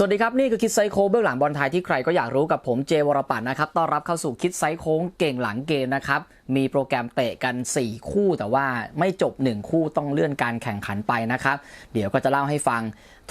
สวัสดีครับ นี่คือคิดไซโค้งเบื้องหลังบอลไทยที่ใครก็อยากรู้กับผมเจวรปัตนนะครับต้อนรับเข้าสู่คิดไซโค้งเก่งหลังเกมนะครับ มีโปรแกรมเตะกัน 4 คู่แต่ว่าไม่จบ 1 คู่ต้องเลื่อนการแข่งขันไปนะครับ เดี๋ยวก็จะเล่าให้ฟัง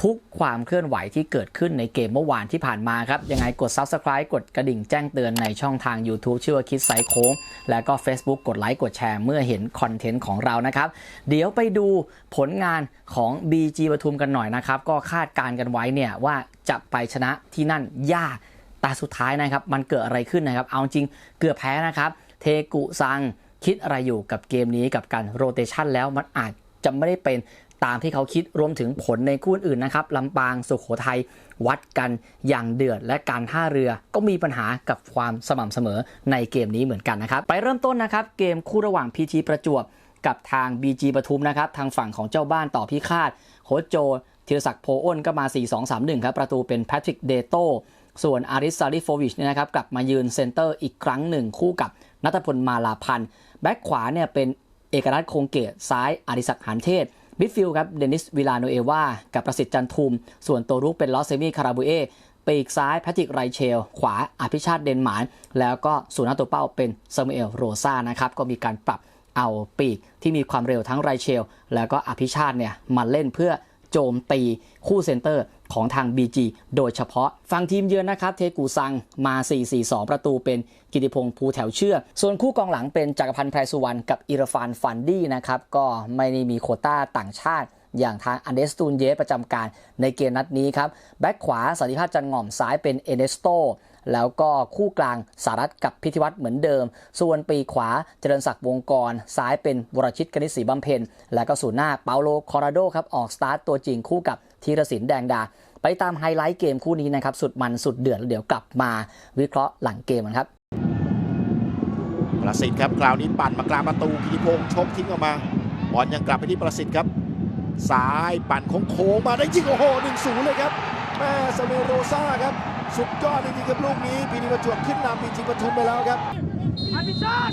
ทุกความเคลื่อนไหวที่เกิดขึ้นในเกมเมื่อวานที่ผ่านมาครับ ยังไงกด Subscribe กดกระดิ่งแจ้งเตือนในช่องทาง YouTube ชื่อว่าคิดไซโค้งแล้วก็ Facebook กดไลค์กดแชร์เมื่อเห็นคอนเทนต์ของเรานะครับ เดี๋ยวไปดูผลงานของ BG ปทุมกันหน่อยนะครับ ก็คาดการณ์กันไว้เนี่ยว่าจะไปชนะที่นั่นยากแต่สุดท้ายนะครับ มันเกิดอะไรขึ้นนะครับ เอาจริงเกือบแพ้นะครับ เทกุซังคิดอะไรอยู่กับเกมนี้กับการโรเตชันแล้วมันอาจจะไม่ได้เป็นตามที่เขาคิดรวมถึงผลในคู่อื่นนะครับลำปางสุขโขทัยวัดกันอย่างเดือด และการท่าเรือก็มีปัญหากับความสม่ำเสมอในเกมนี้เหมือนกันนะครับ ไปเริ่มต้นนะครับ เกมคู่ระหว่าง PG ประจวบกับทาง BG ปทุมนะครับทางฝั่งของเจ้าบ้านต่อพิฆาตโคชโจธีรศักดิ์โพอ้นก็มา 4-2-3-1 ครับ ประตูเป็นแพทริกเดโตส่วนอาริสซาริโฟวิชเนี่ยนะครับกลับมายืนเซนเตอร์อีกครั้งหนึ่งคู่กับ นัทพลมาลาพันธ์แบ็คขวาเนี่ยเป็นเอกรัตน์คงเกตซ้ายอาริสักหานเทศมิดฟิลด์ครับเดนิสวิลาโนเอวากับประสิทธิ์จันทุม ส่วนตัวรุกเป็นลอสเซมิคาราบูเอปีกซ้ายแพทริกไรเชล ขวาอภิชาติเดนมานแล้วก็ส่วนหน้าตัวเป้าเป็นซามูเอลโรซานะครับก็มีการปรับเอาปีกที่มีความเร็วทั้งไรเชล แล้วก็อภิชาติเนี่ยมาเล่นเพื่อโจมตีคู่เซนเตอร์ ของทาง BG โดยเฉพาะฝั่งทีมเยือนนะครับ เทกูซังมา 4-4-2 ประตูเป็นกิติพงษ์ภูแถวเชื่อ ส่วนคู่กองหลังเป็นจักรพันธ์ไพรสุวรรณกับอิรฟานฟันดี้นะครับก็ไม่ได้มีโคต้าต่างชาติอย่างทางอันเดสตูนเยสประจำการในเกมนัดนี้ครับแบ็คขวาสันติภาพจันหง่อมซ้ายเป็นเอเนสโตแล้วก็คู่กลางสารัตกับพิธิวัตรเหมือนเดิม ส่วนปีขวาเจริญศักดิ์วงกร ซ้ายเป็นวรชิตกนิษฐีบำเพ็ญ แล้วก็ศูนหน้าเปาโลคอราโดครับ ออกสตาร์ตตัวจริงคู่กับ ธีรศิลป์แดงดา ไปตามไฮไลท์เกมคู่นี้นะครับ สุดมันสุดเดือดแล้วเดี๋ยวกลับมาวิเคราะห์หลังเกมกันครับประสิทธิ์ครับคราวนี้ปั่นมากลางประตูกิติพงษ์ชกทิ้งออกมาบอลยังกลับไปที่ประสิทธิ์ครับซ้ายปั่นโค้งๆมาได้ยิงโอ้โหหนึ่งศูนย์เลยครับแม่ซเมโรซ่าครับ สุดยอดจริงๆครับลูกนี้พีนีประจวบขึ้นนำพีจีปทุมไปแล้วครับ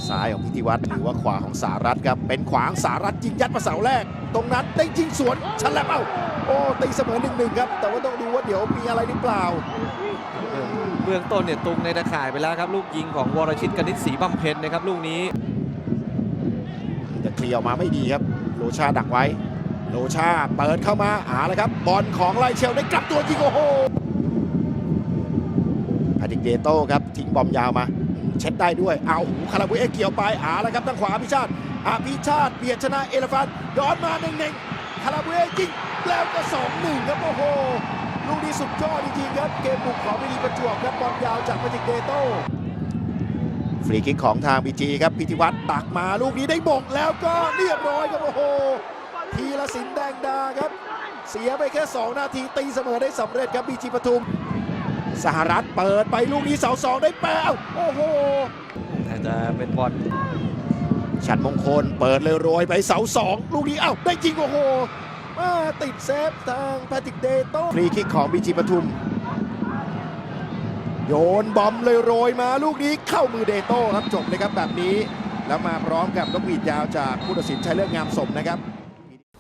ซ้ายของพิธีวัตรหรือว่าขวาของสารัตครับ เป็นขวาของสารัตยิงยัดมาเสาแรก ตรงนั้นได้ยิงสวนฉลับเอ้าโอ้ตีเสมอหนึ่งหนึ่งครับ แต่ว่าต้องดูว่าเดี๋ยวมีอะไรหรือเปล่าเบื้องต้นเนี่ยตุงในตะข่ายไปแล้วครับ ลูกยิงของวรชิตกนิษฐ์ศรีบำเพ็ญนะครับ ลูกนี้แต่เคลียร์ออกมาไม่ดีครับ โลชาดักไว้ โลชาเปิดเข้ามาอาเลยครับบอลของไลเชลได้กลับตัวยิงโอ้โหพาดิกเดโต้ครับทิ้งบอมยาวมา เช็ดได้ด้วย เอาหูคาราบุเอะเกี่ยวไปอาแล้วครับทางขวาอภิชาติอภิชาติเบียดชนะเอลฟันย้อนมาหนึ่งหนึ่งคาราบุเอะยิงแล้วก็สองหนึ่งครับโอ้โหลูกนี้สุดยอดจริงๆครับ เกมบุกของวินีประจวบครับบอลยาวจากพาดิกเดโต้ฟรีคิกของทางบีจีครับพิธิวัตรตักมาลูกนี้ได้บงแล้วก็เรียบร้อยครับโอ้โหพีละสินแดงดาครับ เสียไปแค่ 2 นาทีตีเสมอได้สำเร็จครับบีจีปทุม สหรัฐเปิดไปลูกนี้เสาสองได้แปวโอ้โหอาจจะเป็นบอลฉันมงคลเปิดเลยโรยไปเสาสองลูกนี้เอ้าได้จริงโอ้โหมาติดเซฟทางแพทริกเดโต้ฟรีคิกของบีจีปทุม โยนบอมเลยโรยมาลูกนี้เข้ามือเดโต้ครับจบเลยครับแบบนี้ แล้วมาพร้อมกับนกหวีดยาวจากผู้ตัดสินชัยเลือกงามสมนะครับ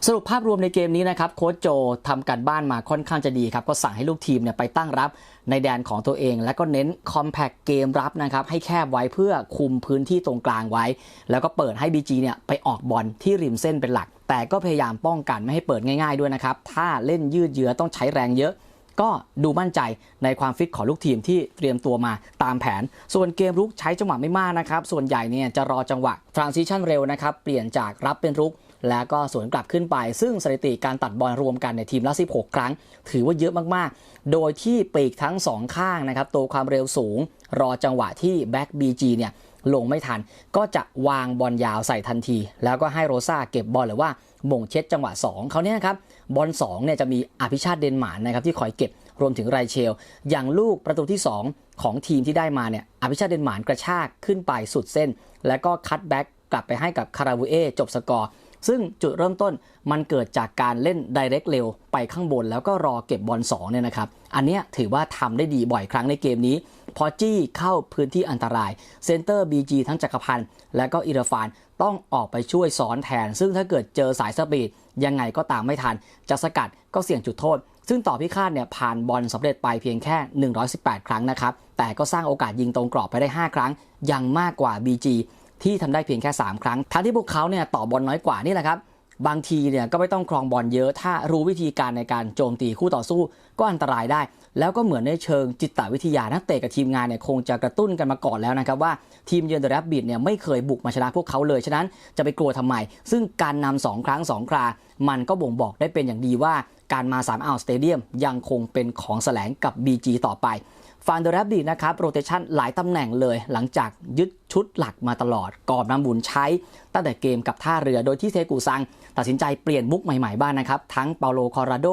สรุปภาพรวมในเกมนี้นะครับโค้ชโจทำการบ้านมาค่อนข้างจะดีครับก็สั่งให้ลูกทีมเนี่ยไปตั้งรับในแดนของตัวเอง แล้วก็เน้นคอมแพคเกมรับนะครับให้แคบไว้เพื่อคุมพื้นที่ตรงกลางไว้ แล้วก็เปิดให้ BG เนี่ยไปออกบอลที่ริมเส้นเป็นหลัก แต่ก็พยายามป้องกันไม่ให้เปิดง่ายๆด้วยนะครับถ้าเล่นยืดเยื้อต้องใช้แรงเยอะก็ดูมั่นใจในความฟิตของลูกทีมที่เตรียมตัวมาตามแผน ส่วนเกมรุกใช้จังหวะไม่มากนะครับ ส่วนใหญ่เนี่ยจะรอจังหวะ transition เร็วนะครับ เปลี่ยนจากรับเป็นรุก แล้วก็สวนกลับขึ้นไป ซึ่งสถิติการตัดบอลรวมกันในทีมละ 16 ครั้ง ถือว่าเยอะมากๆ โดยที่ปีกทั้ง 2 ข้างนะครับตัวความเร็วสูง รอจังหวะที่แบ็กบีจีเนี่ยลงไม่ทัน ก็จะวางบอลยาวใส่ทันที แล้วก็ให้โรซาเก็บบอลหรือว่าหม่งเช็ดจังหวะ 2เขาเนี่ยนะครับบอล2เนี่ยจะมีอภิชาติเดนมานนะครับที่คอยเก็บรวมถึงไรเชล อย่างลูกประตูที่ 2 ของทีมที่ได้มาเนี่ยอภิชาติเดนมานกระชากขึ้นไปสุดเส้น แล้วก็คัตแบ็กกลับไปให้กับคาราบูเอจบสกอร์ ซึ่งจุดเริ่มต้นมันเกิดจากการเล่นไดเรกเร็วไปข้างบน แล้วก็รอเก็บบอล2เนี่ยนะครับ อันนี้ถือว่าทำได้ดีบ่อยครั้งในเกมนี้ พอจี้เข้าพื้นที่อันตรายเซนเตอร์ BG ทั้งจักรพันธ์และก็อิรฟานต้องออกไปช่วยซ้อนแทน ซึ่งถ้าเกิดเจอสายสปีดยังไงก็ตามไม่ทัน จะสกัดก็เสี่ยงจุดโทษ ซึ่งต่อพิฆาตเนี่ยผ่านบอลสำเร็จไปเพียงแค่ 118 ครั้งนะครับ แต่ก็สร้างโอกาสยิงตรงกรอบไปได้ 5 ครั้ง ยังมากกว่า BG ที่ทำได้เพียงแค่ 3 ครั้ง ทั้งที่พวกเขาเนี่ยต่อบอลน้อยกว่านี่แหละครับ บางทีเนี่ยก็ไม่ต้องครองบอลเยอะ ถ้ารู้วิธีการในการโจมตีคู่ต่อสู้ ก็อันตรายได้ แล้วก็เหมือนในเชิงจิตวิทยานักเตะกับทีมงานเนี่ยคงจะกระตุ้นกันมาก่อนแล้วนะครับว่าทีมเยือนเดอะแรบบิทเนี่ยไม่เคยบุกมาชนะพวกเขาเลย ฉะนั้นจะไปกลัวทำไม ซึ่งการนำสองครั้งสองครา มันก็บ่งบอกได้เป็นอย่างดีว่าการมา3อ่าวสเตเดียมยังคงเป็นของแสลงกับ BG ต่อไป ฟานเดอร์แรบดีนะครับโรเตชันหลายตำแหน่งเลย หลังจากยึดชุดหลักมาตลอดกอบน้ำบุญใช้ ตั้งแต่เกมกับท่าเรือโดยที่เทกูซัง ตัดสินใจเปลี่ยนมุกใหม่ๆบ้างนะครับ ทั้งเปาโลคอราโด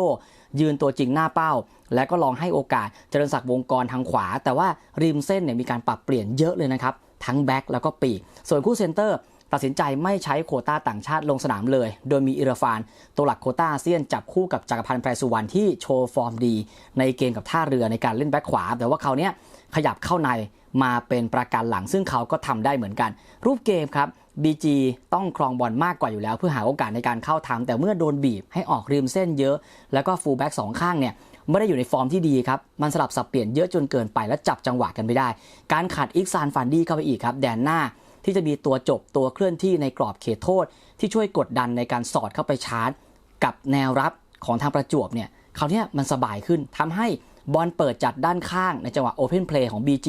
ยืนตัวจริงหน้าเป้า และก็ลองให้โอกาสเจริญศักดิ์วงกรทางขวา แต่ว่าริมเส้นเนี่ยมีการปรับเปลี่ยนเยอะเลยนะครับ ทั้งแบ็คแล้วก็ปีกส่วนคู่เซนเตอร์ ตัดสินใจไม่ใช้โคต้าต่างชาติลงสนามเลย โดยมีอิราฟาน ตัวหลักโคต้าอาเซียนจับคู่กับจักรพันธ์แพรสุวรรณที่โชว์ฟอร์มดี ในเกมกับท่าเรือในการเล่นแบ็คขวา แต่ว่าเขาวเนี้ยขยับเข้าในมาเป็นประการหลังซึ่งเขาก็ทำได้เหมือนกัน รูปเกมครับ BG ต้องครองบอลมากกว่าอยู่แล้ว เพื่อหาโอกาสในการเข้าทำแต่เมื่อโดนบีบให้ออกริมเส้นเยอะ แล้วก็ฟูลแบ็กสองข้างเนี่ยไม่ได้อยู่ในฟอร์มที่ดีครับ มันสลับสับเปลี่ยนเยอะจนเกินไปและจับจังหวะกันไม่ได้ การขัดอิกซานฟันดี้เข้าไปอีกครับ แดนหน้า ที่จะมีตัวจบตัวเคลื่อนที่ในกรอบเขตโทษ ที่ช่วยกดดันในการสอดเข้าไปชาร์จ กับแนวรับของทางประจวบเนี่ยคราวนี้มันสบายขึ้นทำให้บอลเปิดจัดด้านข้างในจังหวะโอเพนเพลย์ของ BG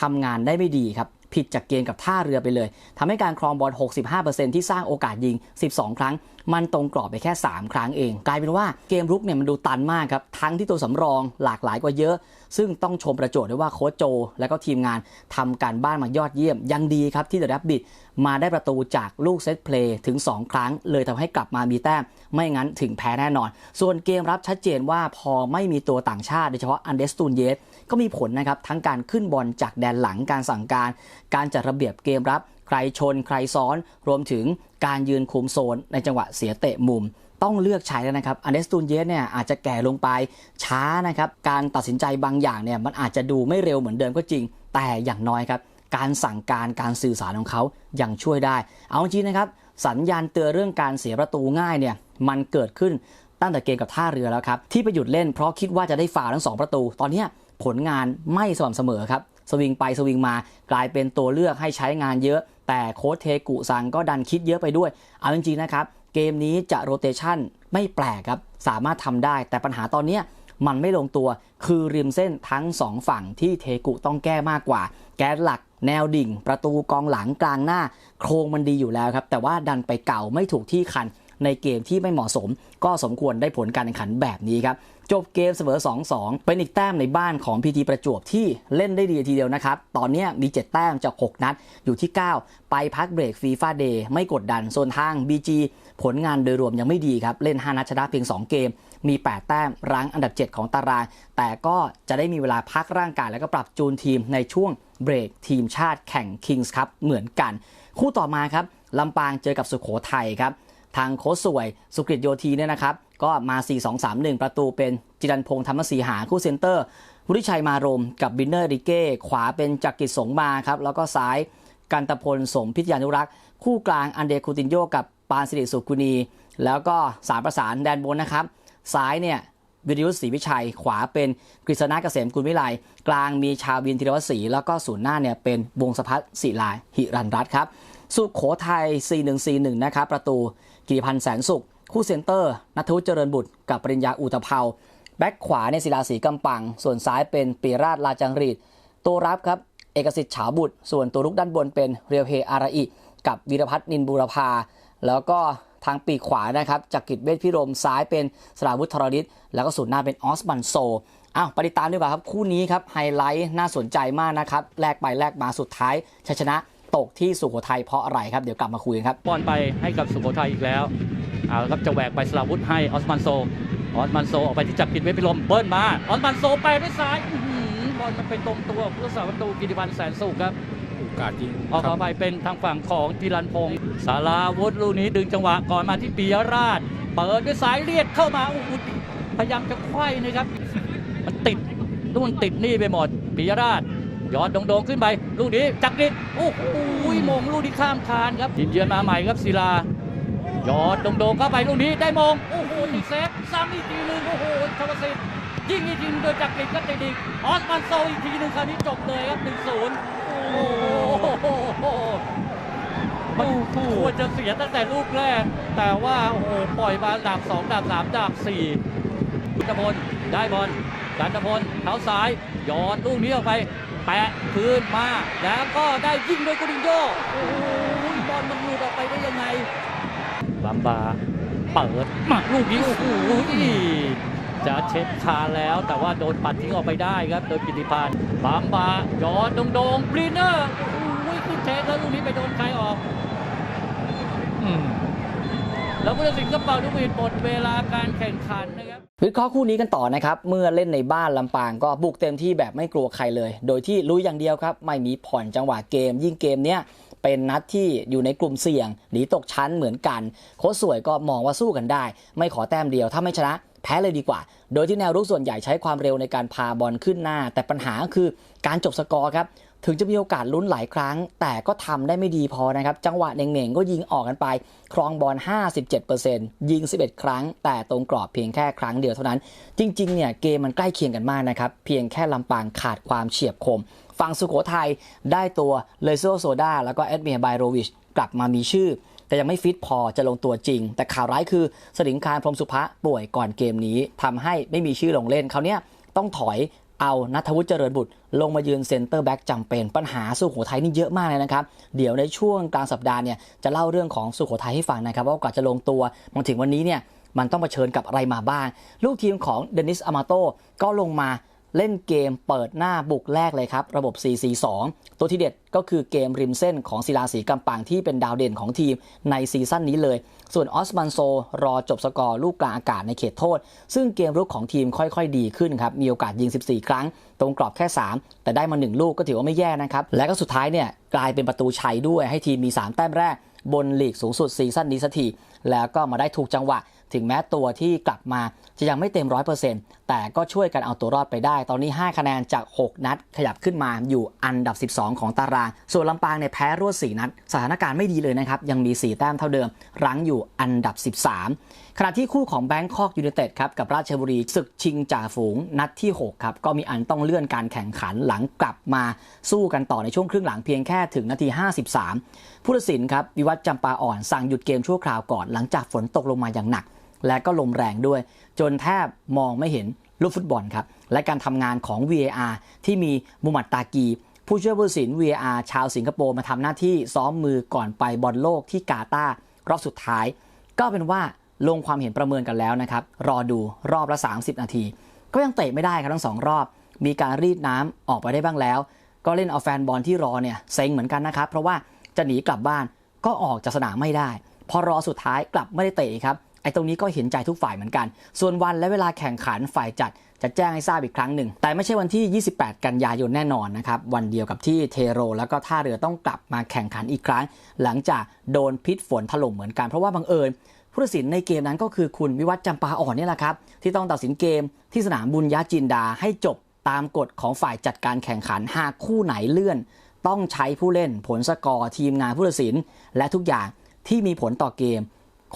ทำงานได้ไม่ดีครับ ผิดจากเกณฑ์กับท่าเรือไปเลยทำให้การครองบอล 65%ที่สร้างโอกาสยิง 12 ครั้ง มันตรงกรอบไปแค่ 3 ครั้งเอง กลายเป็นว่าเกมรุกเนี่ยมันดูตันมากครับ ทั้งที่ตัวสำรองหลากหลายกว่าเยอะ ซึ่งต้องชมประจวบด้วยว่าโค้ชโจ และก็ทีมงานทำการบ้านมายอดเยี่ยม ยังดีครับที่เดอะแรบบิทมาได้ประตูจากลูกเซตเพลย์ถึง 2 ครั้ง เลยทำให้กลับมามีแต้ม ไม่งั้นถึงแพ้แน่นอน ส่วนเกมรับชัดเจนว่าพอไม่มีตัวต่างชาติ โดยเฉพาะอันเดสตูนเยสก็มีผลนะครับทั้งการขึ้นบอลจากแดนหลังการสั่งการ การจัดระเบียบเกมรับ ใครชนใครซ้อนรวมถึงการยืนคุมโซนในจังหวะเสียเตะมุมต้องเลือกใช้แล้วนะครับอันเดสตูนเยสเนี่ยอาจจะแก่ลงไปช้านะครับ การตัดสินใจบางอย่างเนี่ยมันอาจจะดูไม่เร็วเหมือนเดิมก็จริง แต่อย่างน้อยครับ การสั่งการการสื่อสารของเขายังช่วยได้ เอาจริงนะครับ สัญญาณเตือนเรื่องการเสียประตูง่ายเนี่ยมันเกิดขึ้นตั้งแต่เกมกับท่าเรือแล้วครับ ที่ไปหยุดเล่นเพราะคิดว่าจะได้ฝ่าทั้งสองประตู ตอนนี้ผลงานไม่สม่ำเสมอครับ สวิงไปสวิงมากลายเป็นตัวเลือกให้ใช้งานเยอะ แต่โค้ชเทกุซังก็ดันคิดเยอะไปด้วย เอาจริงๆนะครับ เกมนี้จะโรเตชันไม่แปลกครับ สามารถทำได้ แต่ปัญหาตอนนี้มันไม่ลงตัวคือริมเส้นทั้งสองฝั่งที่เทกุต้องแก้มากกว่า แกนหลัก แนวดิ่ง ประตูกองหลังกลางหน้า โครงมันดีอยู่แล้วครับ แต่ว่าดันไปเก่าไม่ถูกที่คัน ในเกมที่ไม่เหมาะสม ก็สมควรได้ผลการแข่งขันแบบนี้ครับจบเกมเสมอ 2-2 เป็นอีกแต้มในบ้านของพีทีประจวบที่เล่นได้ดีทีเดียวนะครับ ตอนนี้มี 7 แต้มจาก 6 นัด อยู่ที่ 9 ไปพักเบรกฟีฟ่าเดย์ไม่กดดันโซนทาง BG ผลงานโดยรวมยังไม่ดีครับ เล่น 5 นัดชนะเพียง 2 เกม มี 8 แต้มรั้งอันดับ 7 ของตาราง แต่ก็จะได้มีเวลาพักร่างกายแล้วก็ปรับจูนทีมในช่วงเบรกทีมชาติแข่ง Kings ครับเหมือนกัน คู่ต่อมาครับลำปางเจอกับสุโขทัยครับ ทางโค้ชสวยสุกฤตโยธีเนี่ยนะครับ ก็มา 4-2-3-1 ประตูเป็นจิรันพงษ์ธรรมศรีหาคู่เซนเตอร์วุฒิชัยมารมกับบินเนอร์ริเก้ขวาเป็นจักริดสงมาครับ แล้วก็ซ้ายกันตพลสมพิทยานุรักษ์ คู่กลางอันเดคูตินโยกับปานสิริสุกุณี แล้วก็สามประสานแดนบนนะครับ ซ้ายเนี่ยวิริยุทธศรีวิชัย ขวาเป็นกฤษณะเกษมกุลวิไลกลางมีชาววินธีรวศรีแล้วก็ศูนย์หน้าเนี่ยเป็นวงสพัฒศิลาหิรันรัตครับ สุโขทัย 4141 นะครับ ประตู กิติพันธ์แสนสุข คู่เซนเตอร์นัทวุฒิเจริญบุตร กับปริญญาอุตภาแบ็คขวาในยศิลาศรีกำปัง ส่วนซ้ายเป็นปีราชลาจังรีดตัวรับครับ เอกสิทธิ์ฉาบุตร ส่วนตัวลุกด้านบนเป็นเรียวเฮอาราอิกับวีรพัฒน์นินบูรพา แล้วก็ทางปีกขวานะครับจากกิจเวชพิรมซ้ายเป็นสราวุธธรริศแล้วก็ศูนหน้าเป็นออสบันโซอ้าวไปติดตามดีกว่าครับ คู่นี้ครับไฮไลท์น่าสนใจมากนะครับแลกไปแลกมาสุดท้ายชัยชนะ ตกที่สุโขทัยเพราะอะไรครับ เดี๋ยวกลับมาคุยกันครับบอลไปให้กับสุโขทัยอีกแล้วเอาละครับจะแหวกไปสลาวุธให้ออสมันโซออสมันโซออกไปที่จักรกิจเวชพิลมเบิ้ลมาออสมันโซไปด้วยซ้ายอื้อหือบอลมันไปตรงตัวผู้รักษาประตูกิติพันธ์แสนสุขครับโอกาสยิงออกเข้าไปเป็นทางฝั่งของจิรันพงศ์สาราวุธลูกนี้ดึงจังหวะก่อนมาที่ปียราช เปิดด้วยซ้ายเลียดเข้ามาโอ้โหพยายามจะไขว้นะครับ มันติดนู่นติดนี่ไปหมดปิยราช ย้อนโด่งๆขึ้นไป ลูกนี้จักริดโอ้โหมงลูกที่ข้ามคานครับทีมเยือนมาใหม่ครับศิลายอดโด่งๆเข้าไปลูกนี้ได้มงโอ้โหติดเซฟซ้ำอีกทีนึงโอ้โหชวสิทธิ์ยิงอีกทีนึงโดยจักริดก็ติดอีกออสมันโซอีกทีนึงคราวนี้จบเลยครับ1-0โอ้โหมันควรจะเสียตั้งแต่ลูกแรก แต่ว่าโอ้โหปล่อยมาดับสองดับสามดับสี่กันตพลได้บอลกันตพลเท้าซ้ายยอดลูกนี้ออกไป ปะคืนมาแล้วก็ได้ยิงโดยกุดินโยโอ้โหบอลมันหลุดออกไปได้ยังไงบัมบาเปิดมาลูกนี้โอ้โหจะเช็ดคาแล้วแต่ว่าโดนปัดทิ้งออกไปได้ครับ โดยกิติพันธ์บัมบาย้อนโด่งบรีเนอร์โอ้โหขึ้นเทคแล้วลูกนี้ไปโดนใครออก อืม แล้วผู้ตัดสินก็เป่าลูกหวีดหมดเวลาการแข่งขันนะครับวิเคราะห์คู่นี้กันต่อนะครับ เมื่อเล่นในบ้านลำปางก็บุกเต็มที่แบบไม่กลัวใครเลย โดยที่รู้อย่างเดียวครับ ไม่มีผ่อนจังหวะเกม ยิ่งเกมเนี้ยเป็นนัดที่อยู่ในกลุ่มเสี่ยงหนีตกชั้นเหมือนกัน โค้ชสวยก็มองว่าสู้กันได้ ไม่ขอแต้มเดียวถ้าไม่ชนะแพ้เลยดีกว่า โดยที่แนวรุกส่วนใหญ่ใช้ความเร็วในการพาบอลขึ้นหน้า แต่ปัญหาก็คือการจบสกอร์ครับ ถึงจะมีโอกาสลุ้นหลายครั้ง แต่ก็ทำได้ไม่ดีพอนะครับ จังหวะเน่งๆ ก็ยิงออกกันไป ครองบอล 57%ยิง 11 ครั้ง แต่ตรงกรอบเพียงแค่ครั้งเดียวเท่านั้น จริงๆ เนี่ยเกมมันใกล้เคียงกันมากนะครับ เพียงแค่ลำปางขาดความเฉียบคม ฝั่งสุโขทัยได้ตัวเลโซโซดาแล้วก็เอ็ดเมียไบโรวิชกลับมามีชื่อ แต่ยังไม่ฟิตพอจะลงตัวจริง แต่ข่าวร้ายคือสลิงคารพรหมสุภะป่วยก่อนเกมนี้ทำให้ไม่มีชื่อลงเล่นเขาเนี้ยต้องถอย เอานัทวุฒิเจริญบุตร ลงมายืนเซ็นเตอร์แบ็กจำเป็นปัญหาสุโขทัยนี่เยอะมากเลยนะครับ เดี๋ยวในช่วงกลางสัปดาห์เนี่ยจะเล่าเรื่องของสุโขทัยให้ฟังนะครับ ว่ากว่าจะลงตัวมาถึงวันนี้เนี่ยมันต้องเผชิญกับอะไรมาบ้าง ลูกทีมของเดนิสอามาโตก็ลงมา เล่นเกมเปิดหน้าบุกแรกเลยครับ ระบบ 4-4-2 ตัวที่เด็ดก็คือเกมริมเส้นของศิลาสีกำปังที่เป็นดาวเด่นของทีมในซีซั่นนี้เลย ส่วนออสมันโซ รอจบสกอร์ลูกกลางอากาศในเขตโทษ ซึ่งเกมรุกของทีมค่อยๆ ดีขึ้นครับ มีโอกาสยิง 14 ครั้ง ตรงกรอบแค่ 3 แต่ได้มา 1 ลูกก็ถือว่าไม่แย่นะครับ และก็สุดท้ายเนี่ยกลายเป็นประตูชัยด้วยให้ทีมมี 3 แต้มแรกบนลีกสูงสุดซีซั่นนี้สักทีแล้วก็มาได้ถูกจังหวะ ถึงแม้ตัวที่กลับมาจะยังไม่เต็ม100%แต่ก็ช่วยกันเอาตัวรอดไปได้ ตอนนี้ 5 คะแนนจาก 6 นัด ขยับขึ้นมาอยู่อันดับ 12 ของตาราง ส่วนลำปางเนี่ยแพ้รวด 4 นัด สถานการณ์ไม่ดีเลยนะครับ ยังมี 4 แต้มเท่าเดิม รั้งอยู่อันดับ 13 ขณะที่คู่ของแบงคอกยู n นเต็ดครับกับราชบุรีศึกชิงจ่าฝูงนัดที่ 6 ครับ ก็มีอันต้องเลื่อนการแข่งขันหลังกลับมาสู้กันต่อในช่วงครึ่งหลังเพียงแค่ถึงนาที 53 ผู้ตัดสินครับวิวัฒน์จำปาอ่อนสั่งหยุดเกมชั่วคราวก่อนหลังจากฝนตกลงมาอย่างหนัก และก็ลมแรงด้วย จนแทบมองไม่เห็นลูกฟุตบอลครับ และการทำงานของ VAR ที่มีมุมัดตากี ผู้ช่วยผู้ตัดสิน VAR ชาวสิงคโปร์มาทำหน้าที่ซ้อมมือก่อนไปบอลโลกที่กาตาร์รอบสุดท้าย ก็เป็นว่าลงความเห็นประเมินกันแล้วนะครับ รอดูรอบละ 30 นาที ก็ยังเตะไม่ได้ครับทั้งสองรอบ มีการรีดน้ำออกไปได้บ้างแล้ว ก็เล่นเอาแฟนบอลที่รอเนี่ยเซ็งเหมือนกันนะครับ เพราะว่าจะหนีกลับบ้านก็ออกจากสนามไม่ได้ พอรอสุดท้ายกลับไม่ได้เตะครับ ไอ้ตรงนี้ก็เห็นใจทุกฝ่ายเหมือนกัน ส่วนวันและเวลาแข่งขันฝ่ายจัดจะแจ้งให้ทราบอีกครั้งหนึ่ง แต่ไม่ใช่วันที่ 28 กันยายนแน่นอนนะครับ วันเดียวกับที่เทโร แล้วก็ท่าเรือต้องกลับมาแข่งขันอีกครั้ง หลังจากโดนพิษฝนถล่มเหมือนกัน เพราะว่าบังเอิญผู้ตัดสินในเกมนั้นก็คือคุณวิวัฒน์จำปาอ่อนนี่แหละครับ ที่ต้องตัดสินเกมที่สนามบุญญาจินดาให้จบตามกฎของฝ่ายจัดการแข่งขันหากคู่ไหนเลื่อน ต้องใช้ผู้เล่น ผลสกอร์ทีมงานผู้ตัดสิน และทุกอย่างที่มีผลต่อเกม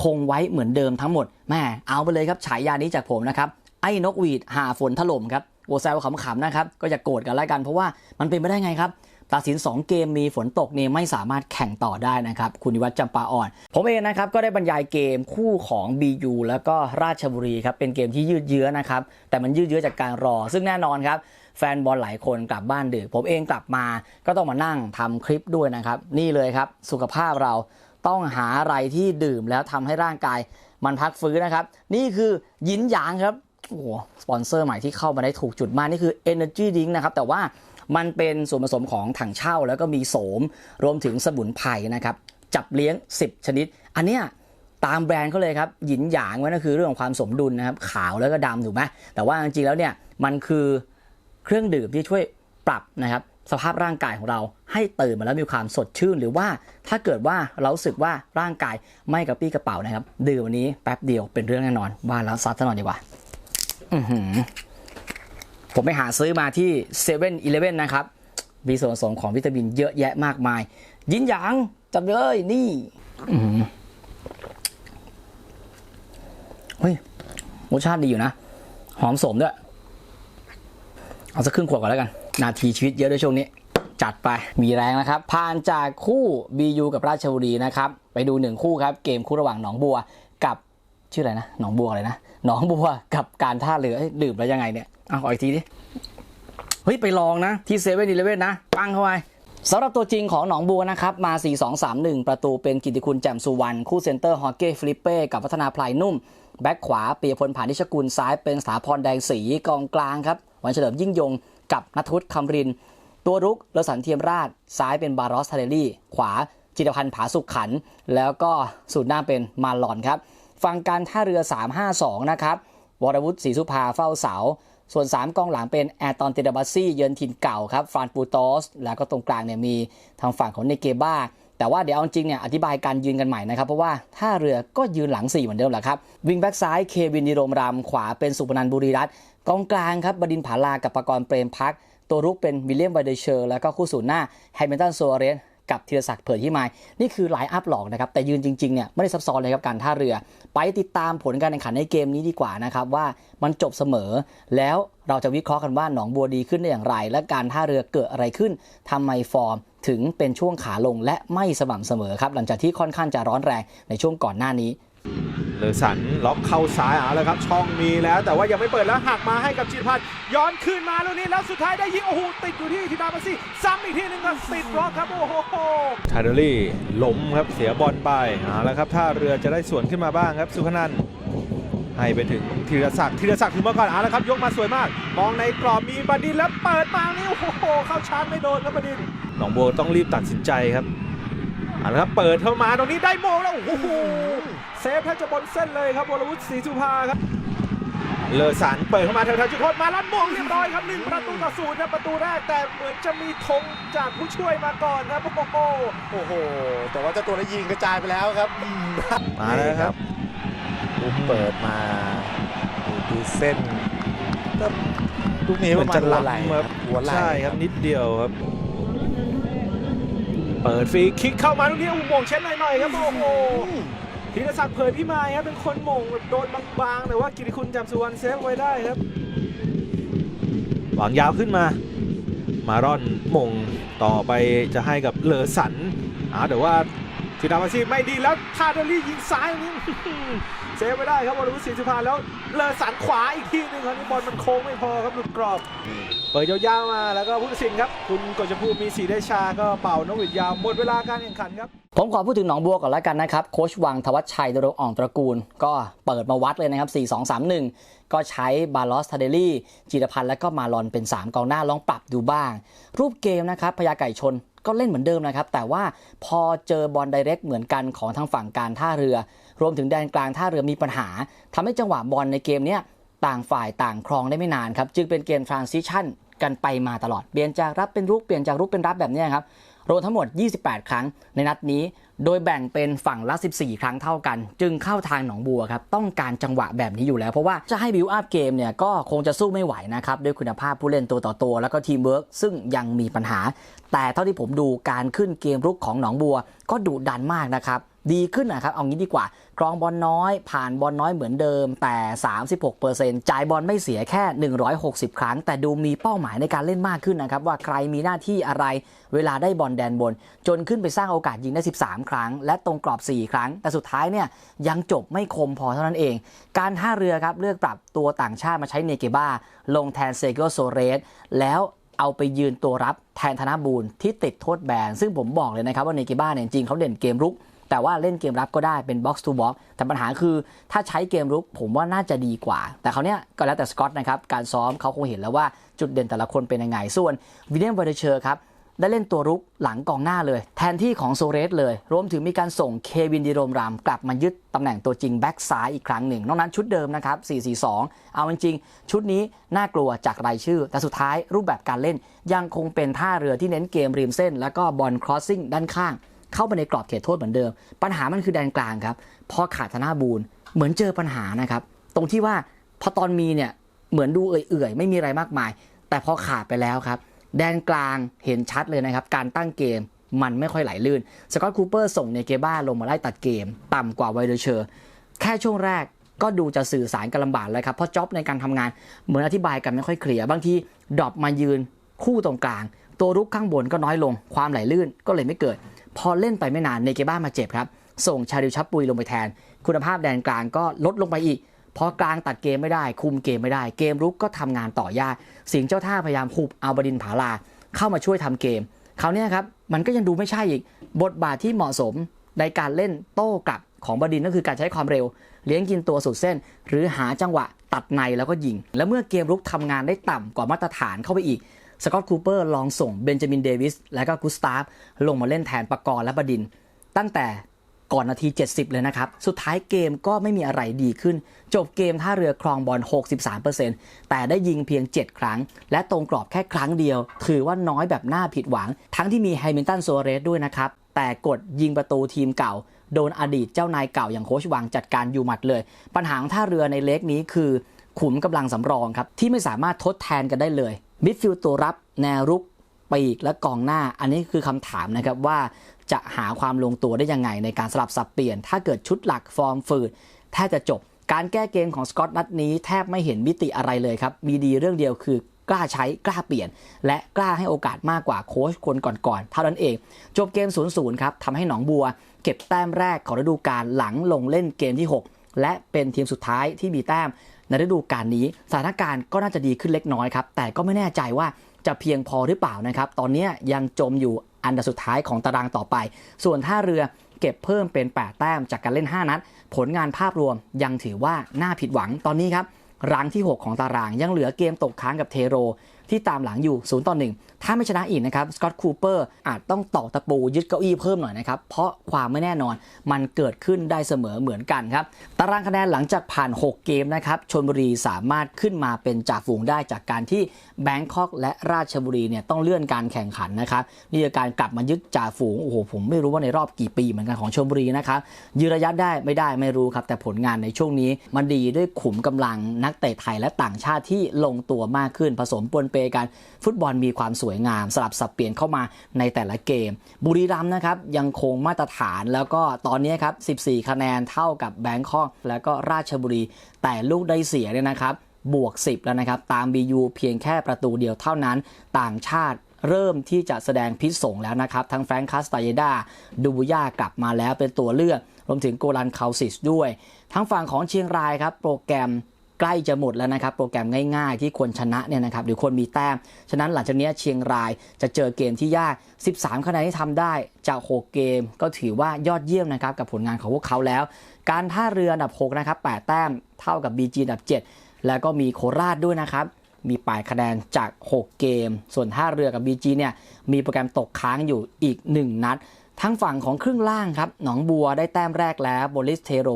คงไว้เหมือนเดิมทั้งหมดแม่เอาไปเลยครับฉายานี้จากผมนะครับไอ้นกหวีดหาฝนถล่มครับโอแซวขำๆนะครับก็อย่าโกรธกันแล้วกันเพราะว่ามันเป็นไปได้ไงครับตัดสิน 2 เกมมีฝนตกเนี่ยไม่สามารถแข่งต่อได้นะครับ คุณนิวัฒน์จำปาอ่อน ผมเองนะครับ ก็ได้บรรยายเกมคู่ของ BU แล้วก็ราชบุรีครับ เป็นเกมที่ยืดเยื้อนะครับ แต่มันยืดเยื้อจากการรอ ซึ่งแน่นอนครับ แฟนบอลหลายคนกลับบ้านดึกผมเองกลับมาก็ต้องมานั่งทำคลิปด้วยนะครับ นี่เลยครับ สุขภาพเรา ต้องหาอะไรที่ดื่มแล้วทำให้ร่างกายมันพักฟื้นนะครับ นี่คือยินหยางครับโอ้โหสปอนเซอร์ใหม่ที่เข้ามาได้ถูกจุดมาก นี่คือ Energy Drink นะครับ แต่ว่ามันเป็นส่วนผสมของถังเช่า แล้วก็มีโสม รวมถึงสมุนไพรนะครับ จับเลี้ยง 10 ชนิด อันเนี้ยตามแบรนด์เขาเลยครับ หยินหยางมันก็คือเรื่องของความสมดุลนะครับ ขาวแล้วก็ดำถูกไหมแต่ว่าจริงๆแล้วเนี่ยมันคือเครื่องดื่มที่ช่วยปรับนะครับสภาพร่างกายของเรา ให้ตื่นมาแล้วมีความสดชื่น หรือว่าถ้าเกิดว่าเราสึกว่าร่างกายไม่กระปี้กระเป๋านะครับ ดื่มวันนี้แป๊บเดียวเป็นเรื่องแน่นอนบ้านแล้วซัดซะหน่อยดีกว่าอือหือผมไปหาซื้อมาที่7 e เ e ่ e อนะครับ มีส่วนผสมของวิตามินเยอะแยะมากมาย ยินหยางจับเลยนี่อือหือเฮ้ยรสชาติดีอยู่นะ หอมสมด้วย เอาสักครึ่งขวดก่อนแล้วกัน นาทีชีวิตเยอะด้วยช่วงนี้ จัดไปมีแรงนะครับ ผ่านจากคู่ BU กับราชบุรีนะครับ ไปดูหนึ่งคู่ครับ เกมคู่ระหว่างหนองบัวกับชื่ออะไรนะหนองบัวอะไรนะหนองบัวกับการท่าเรือดื่มแล้วยังไงเนี่ยเอาขออีกทีดิเฮ้ย ไปลองนะ ที่เซเว่นอีเลเว่นนะ ปังเข้าไปสำหรับตัวจริงของหนองบัวนะครับ มา 4-2-3-1 ประตูเป็นกิติคุณแจ่มสุวรรณคู่เซนเตอร์ฮอเก้ฟลิปเป้กับพัฒนาพลายนุ่ม แบ็คขวาปียพลผ่านนิชกุลซ้ายเป็นสถาพรแดงสีกองกลางครับวันเฉลิมยิ่งยงกับนัทวุฒิคำริน ตัวรุกเลสันเทียมราช ซ้ายเป็นบารอสทาเดลี่ ขวาจิตพันธ์ผาสุขขัน แล้วก็สูตรหน้าเป็นมาลอนครับฟังการท่าเรือ 3-5-2 นะครับวรวุฒิศรีสุภาเฝ้าเสา ส่วน 3 กองหลังเป็นแอร์ตอนเตเดบัสซี่ เยือนถิ่นเก่าครับฟรานปูโตสแล้วก็ตรงกลางเนี่ยมีทางฝั่งของเนเกบ้า แต่ว่าเดี๋ยวเอาจริงเนี่ยอธิบายการยืนกันใหม่นะครับ เพราะว่าท่าเรือก็ยืนหลัง 4 เหมือนเดิมแหละครับ วิงแบ็กซ้ายเควินดิโรมรำขวาเป็นสุพนันบุรีรัตน์กองกลางครับบดินผาลากับปกรณ์เปรมพัก ตัวรุกเป็นวิลเลียมไวเดเชอร์แล้วก็คู่ศูนย์หน้าแฮมิลตันโซอาเรสกับธีรศักดิ์เผื่อที่มาย นี่คือไลน์อัพหลอกนะครับ แต่ยืนจริงๆเนี่ยไม่ได้ซับซ้อนเลยครับการท่าเรือ ไปติดตามผลการแข่งขันในเกมนี้ดีกว่านะครับ ว่ามันจบเสมอ แล้วเราจะวิเคราะห์กันว่าหนองบัวดีขึ้นได้อย่างไร และการท่าเรือเกิดอะไรขึ้นทำไมฟอร์มถึงเป็นช่วงขาลงและไม่สม่ำเสมอครับหลังจากที่ค่อนข้างจะร้อนแรงในช่วงก่อนหน้านี้ เลอสันล็อกเข้าซ้ายเอาแล้วครับ ช่องมีแล้ว แต่ว่ายังไม่เปิดแล้วหักมาให้กับจิตรพันธ์ย้อนคืนมาลูกนี้แล้วสุดท้ายได้ยิงโอ้โหติดอยู่ที่ธิดามาซี่ซ้ำอีกทีหนึงก็ติดบล็อกครับโอ้โหทาเดอรี่ล้มครับเสียบอลไปเอาแล้วครับท่าเรือจะได้สวนขึ้นมาบ้างครับ สุขนันท์ให้ไปถึงธีรศักดิ์ธีรศักดิ์ถึงมาก่อนเอาแล้วครับ ยกมาสวยมาก มองในกรอบมีบดินทร์แล้วเปิดมานี่โอ้โหเข้าชาร์จไม่โดนครับบดินทร์หนองบัวต้องรีบตัดสินใจครับ เอาละครับเปิดเข้ามาตรงนี้ได้โมงแล้วโอ้โหเซฟแทบจะบนเส้นเลยครับวรวุฒิศรีสุภาครับเลอสันเปิดเข้ามาแถวๆจุดโทษมาลั่นโมงเรียบร้อยครับหนึ่งประตูต่อศูนย์ครับประตูแรกแต่เหมือนจะมีธงจากผู้ช่วยมาก่อนครับโอ้โหโอ้โห แต่ว่าเจ้าตัวนั้นยิงกระจายไปแล้วครับอืมมาแล้วครับลูกเปิดมาดูเส้นก็ลูกนี้เหปมือระนมาณจะหัวไหล่ล้ำคครัรับบหัวไหล่ใช่ครับนิดเดียวครับ เปิดฟรีคิกเข้ามาลูกนี้โอ้โหโมงเช็ดหน่อยๆครับโอ้โหธีรศักดิ์เผยพี่มายครับเป็นคนโมงแบบโดนบางๆ แต่ว่ากิติคุณจำสุวรรณเซฟไว้ได้ครับหวังยาวขึ้นมา มาร่อนมงต่อไปจะให้กับเลอสันอ่าแต่ว่าทีดามาซีไม่ดีแล้วทาเดอรี่ยิงซ้ายตรงนี้เซฟไม่ได้ครับวรวุฒิศรีสุภาแล้วเลอสันขวาอีกทีหนึ่งครับนี่บอลมันโค้งไม่พอครับหลุดกรอบ เปิดยาวๆมาแล้วก็ผู้ตัดสินครับ คุณกฤษภูมิมีสีได้ชาก็เป่านกหวีดยาวหมดเวลาการแข่งขันครับ ผมขอพูดถึงหนองบัวก่อนแล้วกันนะครับ โค้ชวังธวัชชัยดรงอ่องตระกูล ก็เปิดมาวัดเลยนะครับ 4-2-3-1 ก็ใช้บาลอสทาเดลี่ จิรพันธ์และก็มาลอนเป็น 3 กองหน้าลองปรับดูบ้าง รูปเกมนะครับพญาไก่ชนก็เล่นเหมือนเดิมนะครับ แต่ว่าพอเจอบอลไดเรกเหมือนกันของทางฝั่งการท่าเรือ รวมถึงแดนกลางท่าเรือมีปัญหาทำให้จังหวะบอลในเกมเนี้ยต่างฝ่ายต่างครองได้ไม่นานครับ จึงเป็นเกมทรานซิชัน กันไปมาตลอด เปลี่ยนจากรับเป็นรุกเปลี่ยนจากรุกเป็นรับแบบนี้ครับรวมทั้งหมด 28 ครั้งในนัดนี้ โดยแบ่งเป็นฝั่งละ 14 ครั้งเท่ากัน จึงเข้าทางหนองบัวครับ ต้องการจังหวะแบบนี้อยู่แล้ว เพราะว่าจะให้บิวอัพเกมเนี่ยก็คงจะสู้ไม่ไหวนะครับ ด้วยคุณภาพผู้เล่นตัวต่อตัว แล้วก็ทีมเวิร์กซึ่งยังมีปัญหา แต่เท่าที่ผมดูการขึ้นเกมรุกของหนองบัวก็ดุดันมากนะครับ ดีขึ้นนะครับ เอางี้ดีกว่าครองบอลน้อย ผ่านบอลน้อยเหมือนเดิม แต่ 36%จ่ายบอลไม่เสียแค่ 160 ครั้ง แต่ดูมีเป้าหมายในการเล่นมากขึ้นนะครับ ว่าใครมีหน้าที่อะไร เวลาได้บอลแดนบน จนขึ้นไปสร้างโอกาสยิงได้ 13 ครั้ง และตรงกรอบ 4 ครั้ง แต่สุดท้ายเนี่ยยังจบไม่คมพอเท่านั้นเอง การท่าเรือครับเลือกปรับตัวต่างชาติมาใช้เนเกบ้าลงแทนเซโกโซเรสแล้วเอาไปยืนตัวรับแทนธนบูรที่ติดโทษแบนซึ่งผมบอกเลยนะครับว่าเนเกบ้าเนี่ยจริงเขาเด่นเกมรุก แต่ว่าเล่นเกมรับก็ได้เป็น box to box แต่ปัญหาคือถ้าใช้เกมรุกผมว่าน่าจะดีกว่า แต่เขาเนี้ยก็แล้วแต่สกอตนะครับ การซ้อมเขาคงเห็นแล้วว่าจุดเด่นแต่ละคนเป็นยังไง ส่วนวิลเลียมเวอร์เชอร์ครับ ได้เล่นตัวรุกหลังกองหน้าเลย แทนที่ของโซเรสเลย รวมถึงมีการส่งเควินดิโรมรามกลับมายึดตำแหน่งตัวจริงแบ็กซ้ายอีกครั้งหนึ่งนอกนั้นชุดเดิมนะครับ 4-4-2 เอาจริงๆชุดนี้น่ากลัวจากรายชื่อ แต่สุดท้ายรูปแบบการเล่นยังคงเป็นท่าเรือที่เน้นเกมริมเส้น แล้วก็บอลครอสซิ่งด้านข้าง เข้าไปในกรอบเขตโทษเหมือนเดิม ปัญหามันคือแดนกลางครับพอขาดธนาบูลเหมือนเจอปัญหานะครับ ตรงที่ว่าพอตอนมีเนี่ยเหมือนดูเอื่อยๆ ไม่มีอะไรมากมาย แต่พอขาดไปแล้วครับ แดนกลางเห็นชัดเลยนะครับ การตั้งเกมมันไม่ค่อยไหลลื่นสกอตคูเปอร์ส่งเนเกบ้าลงมาไล่ตัดเกม ต่ำกว่าไวเดอร์เชอร์แค่ช่วงแรกก็ดูจะสื่อสารกันลำบากเลยครับเพราะจ็อบในการทำงานเหมือนอธิบายกันไม่ค่อยเคลียร์บางทีดรอปมายืนคู่ตรงกลาง ตัวรุกข้างบนก็น้อยลง ความไหลลื่นก็เลยไม่เกิด พอเล่นไปไม่นานเนเกบ้ามาเจ็บครับ ส่งชาดิวชับปุยลงไปแทน คุณภาพแดนกลางก็ลดลงไปอีก พอกลางตัดเกมไม่ได้ คุมเกมไม่ได้ เกมรุกก็ทำงานต่อยาก สิงเจ้าท่าพยายามหุบเอาบดินผาลา เข้ามาช่วยทำเกมคราวเนี้ยครับมันก็ยังดูไม่ใช่อีก บทบาทที่เหมาะสมในการเล่นโต้กลับของบดินก็คือการใช้ความเร็ว เลี้ยงกินตัวสุดเส้น หรือหาจังหวะตัดในแล้วก็ยิง แล้วเมื่อเกมรุกทำงานได้ต่ำกว่ามาตรฐานเข้าไปอีก สกอตคูเปอร์ลองส่งเบนจามินเดวิสและก็กุสตาฟลงมาเล่นแทนปากรณ์และบดิน ตั้งแต่ก่อนนาที 70 เลยนะครับ สุดท้ายเกมก็ไม่มีอะไรดีขึ้น จบเกมท่าเรือครองบอล 63%แต่ได้ยิงเพียง 7 ครั้ง และตรงกรอบแค่ครั้งเดียว ถือว่าน้อยแบบน่าผิดหวัง ทั้งที่มีแฮมิลตันโซเรสด้วยนะครับ แต่กดยิงประตูทีมเก่า โดนอดีตเจ้านายเก่าอย่างโคชวังจัดการอยู่หมัดเลย ปัญหาของท่าเรือในเล็กนี้คือ ขุมกำลังสำรองครับที่ไม่สามารถทดแทนกันได้เลย มิดฟิลด์ตัวรับแนวรุกปีกและกองหน้า อันนี้คือคำถามนะครับว่าจะหาความลงตัวได้ยังไงในการสลับสับเปลี่ยน ถ้าเกิดชุดหลักฟอร์มฝืดแทบจะจบ การแก้เกมของสกอตนัดนี้แทบไม่เห็นมิติอะไรเลยครับ มีดีเรื่องเดียวคือกล้าใช้กล้าเปลี่ยน และกล้าให้โอกาสมากกว่าโค้ชคนก่อนๆเท่านั้นเอง จบเกม 0-0 ครับทำให้หนองบัว เก็บแต้มแรกของฤดูกาลหลังลงเล่นเกมที่ 6 และเป็นทีมสุดท้ายที่มีแต้ม ในฤดูกาลนี้สถานการณ์ก็น่าจะดีขึ้นเล็กน้อยครับแต่ก็ไม่แน่ใจว่าจะเพียงพอหรือเปล่านะครับ ตอนนี้ยังจมอยู่อันดับสุดท้ายของตารางต่อไป ส่วนท่าเรือเก็บเพิ่มเป็น 8 แต้มจากการเล่น 5 นัด ผลงานภาพรวมยังถือว่าน่าผิดหวังตอนนี้ครับรังที่ 6 ของตารางยังเหลือเกมตกค้างกับเทโร ที่ตามหลังอยู่0ต่อ1 ถ้าไม่ชนะอีกนะครับสกอตคูเปอร์อาจต้องตอกตะปูยึดเก้าอี้เพิ่มหน่อยนะครับ เพราะความไม่แน่นอนมันเกิดขึ้นได้เสมอเหมือนกันครับตารางคะแนนหลังจากผ่าน 6 เกมนะครับชนบุรีสามารถขึ้นมาเป็นจ่าฝูงได้จากการที่แบงคอกและราชบุรีเนี่ยต้องเลื่อนการแข่งขันนะครับนี่คือการกลับมายึดจ่าฝูงโอ้โหผมไม่รู้ว่าในรอบกี่ปีเหมือนกันของชนบุรีนะครับยืนระยะได้ไม่ได้ไม่รู้ครับแต่ผลงานในช่วงนี้มันดีด้วยขุมกำลังนักเตะไทยและต่างชาติที่ลงตัวมากขึ้นผสมปนเปกัน ฟุตบอลมีความสวยงาม สลับสับเปลี่ยนเข้ามาในแต่ละเกม บุรีรัมย์นะครับยังคงมาตรฐานแล้วก็ตอนนี้ครับ 14 คะแนนเท่ากับแบงคอกแล้วก็ราชบุรี แต่ลูกได้เสียเนี่ยนะครับบวก 10 แล้วนะครับ ตาม BU เพียงแค่ประตูเดียวเท่านั้นต่างชาติเริ่มที่จะแสดงพิษสงแล้วนะครับ ทั้งแฟรงค์คัสตาเยดาดูบุย่ากลับมาแล้วเป็นตัวเลือก รวมถึงโกลันคาซิสด้วย ทั้งฝั่งของเชียงรายครับ โปรแกรม ใกล้จะหมดแล้วนะครับ โปรแกรมง่ายๆ ที่ควรชนะเนี่ยนะครับหรือควรมีแต้ม ฉะนั้นหลังจากนี้เชียงรายจะเจอเกมที่ยาก 13 คะแนนที่ทำได้จาก 6 เกม ก็ถือว่ายอดเยี่ยมนะครับกับผลงานของพวกเขาแล้ว การท่าเรืออันดับ 6 นะครับ 8 แต้มเท่ากับ BG อันดับ 7 แล้วก็มีโคราชด้วยนะครับมี8คะแนนจาก 6 เกม ส่วนท่าเรือกับ BG เนี่ยมีโปรแกรมตกค้างอยู่อีก 1 นัด ทั้งฝั่งของครึ่งล่างครับหนองบัวได้แต้มแรกแล้วโบลิสเทโร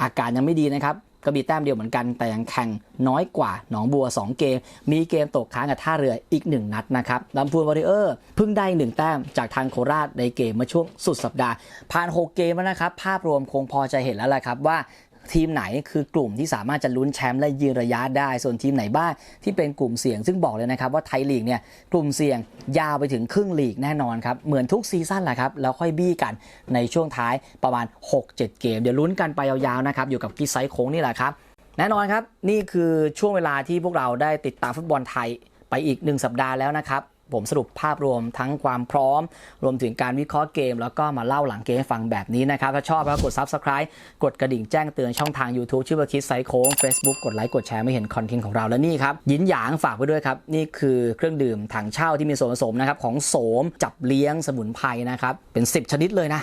อาการยังไม่ดีนะครับ ก็มีแต้มเดียวเหมือนกัน แต่ยังแข่งน้อยกว่าหนองบัว 2 เกม มีเกมตกค้างกับท่าเรืออีก 1 นัดนะครับลำพูนวอริเออร์เพิ่งได้ 1 แต้มจากทางโคราชในเกมเมื่อช่วงสุดสัปดาห์ ผ่าน 6 เกมแล้วนะครับ ภาพรวมคงพอจะเห็นแล้วแหละครับว่า ทีมไหนคือกลุ่มที่สามารถจะลุ้นแชมป์และยืนระยะได้ ส่วนทีมไหนบ้างที่เป็นกลุ่มเสี่ยง ซึ่งบอกเลยนะครับว่าไทยลีกเนี่ยกลุ่มเสี่ยงยาวไปถึงครึ่งลีกแน่นอนครับ เหมือนทุกซีซั่นแหละครับ แล้วค่อยบี้กันในช่วงท้ายประมาณ 6-7 เกม เดี๋ยวลุ้นกันไปยาวๆนะครับ อยู่กับกีไซโค้งนี่แหละครับ แน่นอนครับ นี่คือช่วงเวลาที่พวกเราได้ติดตามฟุตบอลไทยไปอีกหนึ่งสัปดาห์แล้วนะครับ ผมสรุปภาพรวมทั้งความพร้อม รวมถึงการวิเคราะห์เกม แล้วก็มาเล่าหลังเกมให้ฟังแบบนี้นะครับ ถ้าชอบก็กด Subscribe กดกระดิ่งแจ้งเตือนช่องทาง YouTube ชื่อว่าคิดไซโค้ง Facebook กดไลค์กดแชร์ไม่เห็นคอนเทนต์ของเราแล้วนี่ครับยินหยางฝากไว้ด้วยครับ นี่คือเครื่องดื่มถังเช่าที่มีส่วนผสมนะครับของโสมจับเลี้ยงสมุนไพรนะครับเป็น 10 ชนิดเลยนะ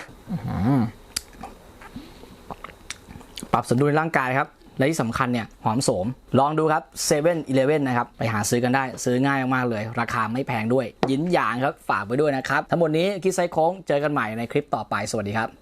ปรับสมดุลร่างกายครับ และที่สำคัญเนี่ยหอมโสม ลองดูครับ7 e เ e ่ e อนะครับ ไปหาซื้อกันได้ซื้อง่ายมากๆเลย ราคาไม่แพงด้วย ยินหยางครับ ฝากไว้ด้วยนะครับ ทั้งหมดนี้คิดไซโค้งเจอกันใหม่ในคลิปต่อไปสวัสดีครับ